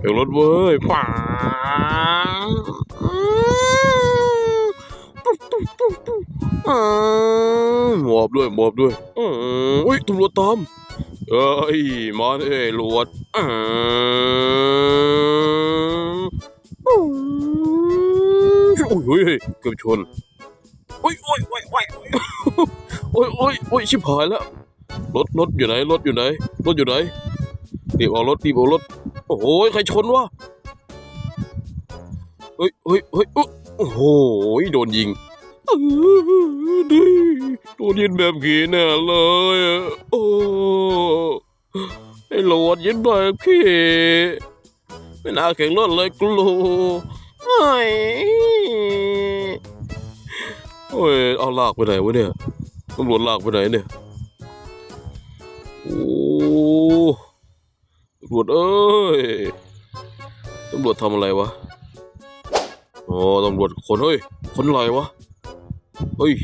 เอกรถเว้ยป๋าอ่าหมอบด้วยหมอบด้วยอืมอุ้ยตำรวจตามเอ้ยมาเอ้ยตำรวจอ่าโอ้ยเฮ้ยเกือบชนโอ้ยโอ้ยโอ้ยโอ้ยโอ้ยโอ้ยโอ้ยชิบหายแล้วรถรถอยู่ไหนรถอยู่ไหน รถอยู่ไหนรีบเอารถรีบเอารถ โอ้โหใครชนวะเฮ้ยเฮ้ยเฮ้ยโอ้โหโดนยิงโดนยิงแบบขี่แน่เลยโอ้ไอ้โหลดยิงแบบขี่ไม่น่าแข่งรถเลยกลัวไอ้โอ้ยเอาลากไปไหนวะเนี่ยตำรวจลากไปไหนเนี่ยโอ้ำรวจเอ้ยตำรวจทำอะไรวะอ๋อตำรวจคนเฮ้ยคนอะไรวะเฮ้ย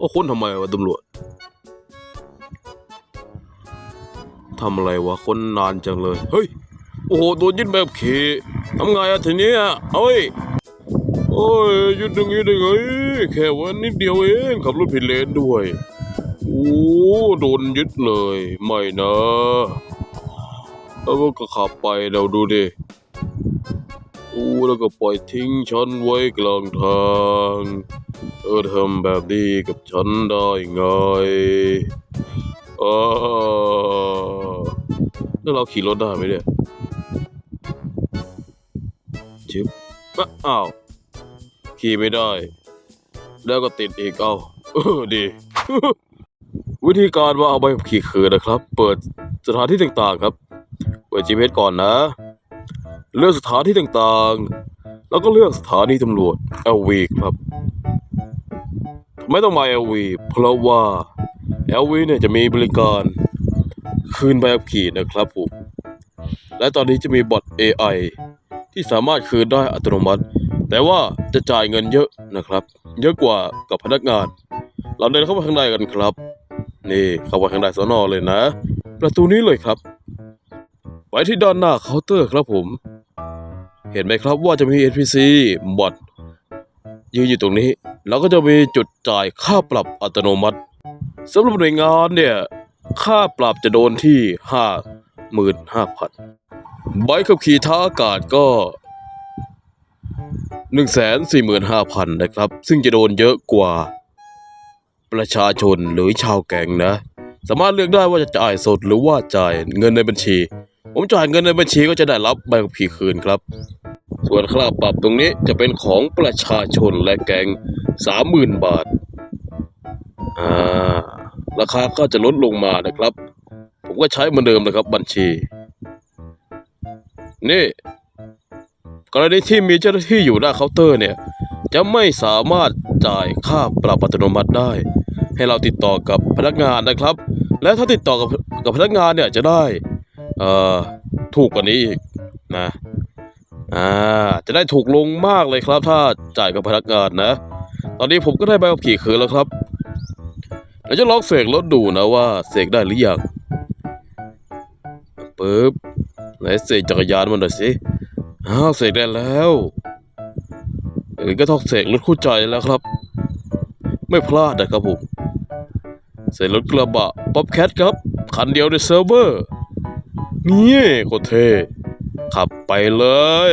ว่าคนทำไมวะตำรวจทำอะไรวะคนนานจังเลยเฮ้ยโอ้โหโดนยึดแบบเขทำไงอะทีนี้ยเฮ้ยโอ้ยยึดตรงนี้ได้ไงแค่วันนิดเดียวเองขับรถผิดเลนด้วย โอ้โดนยึดเลย ไม่นะแล้วก็ขับไปเดี๋ยวดูดิโอ้แล้วก็ปล่อยทิ้งฉันไว้กลางทางเออทำแบบนี้กับฉันได้ไงอ้าแล้วเราขี่รถได้ไหมเนี่ยชิบอะอ้าวขี่ไม่ได้ แล้วก็ติดอีกเอ้าเออดี วิธีการว่าเอาใบขับขี่คือนะครับ เปิดสถานที่ต่างๆครับ เปิด GPS ก่อนนะ เลือกสถานที่ต่างๆ แล้วก็เลือกสถานีตำรวจ LV ครับทำไมต้องมา LV เพราะว่า LV เนี่ยจะมีบริการคืนใบขับขี่นะครับผม และตอนนี้จะมีบอท AI ที่สามารถคืนได้อัตโนมัติ แต่ว่าจะจ่ายเงินเยอะนะครับ เยอะกว่ากับพนักงาน เราเดินเข้าไปข้างในกันครับ นี่เข้าไปข้างในสนอเลยนะ ประตูนี้เลยครับ ไว้ที่ด้านหน้าเคาน์เตอร์ครับผม เห็นไหมครับว่าจะมี NPC บอทยืนอยู่ตรงนี้ แล้วก็จะมีจุดจ่ายค่าปรับอัตโนมัติสำหรับหน่วยงานเนี่ย ค่าปรับจะโดนที่ห้าหมื่นห้าพันใบขับขี่ท้าอากาศก็หนึ่งแสนสี่หมื่นห้าพันนะครับ ซึ่งจะโดนเยอะกว่า ประชาชนหรือชาวแกงนะ สามารถเลือกได้ว่าจะจ่ายสดหรือว่าจ่ายเงินในบัญชี ผมจ่ายเงินในบัญชีก็จะได้รับใบขับขี่คืนครับ ส่วนค่าปรับตรงนี้จะเป็นของประชาชนและแกงสามหมื่นบาทอ่าราคาก็จะลดลงมานะครับ ผมก็ใช้เหมือนเดิมนะครับบัญชี นี่กรณีที่มีเจ้าหน้าที่อยู่หน้าเคาน์เตอร์เนี่ย จะไม่สามารถจ่ายค่าปรับอัตโนมัติได้ ให้เราติดต่อกับพนักงานนะครับ และถ้าติดต่อกับกับพนักงานเนี่ยจะได้เอ่อถูกกว่านี้อีกนะอ่าจะได้ถูกลงมากเลยครับ ถ้าจ่ายกับพนักงานนะ ตอนนี้ผมก็ได้ใบขับขี่คืนแล้วครับเดี๋ยวจะลองเสกรถดูนะว่าเสกได้หรือยังปึ๊บไหนเสกจักรยานมันหน่อยสิอ้าวเสกได้แล้วเออก็ต้องเสกรถคู่ใจแล้วครับ ไม่พลาดนะครับผม ใส่รถกระบะป๊อปแคทครับ คันเดียวในเซิร์ฟเวอร์นี่โคตรเท่ขับไปเลย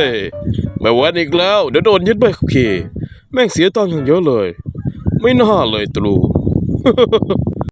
ไม่แวนอีกแล้ว เดี๋ยวโดนยึดใบขับขี่แม่งเสียตังค์อย่างเยอะเลย ไม่น่าเลยตรู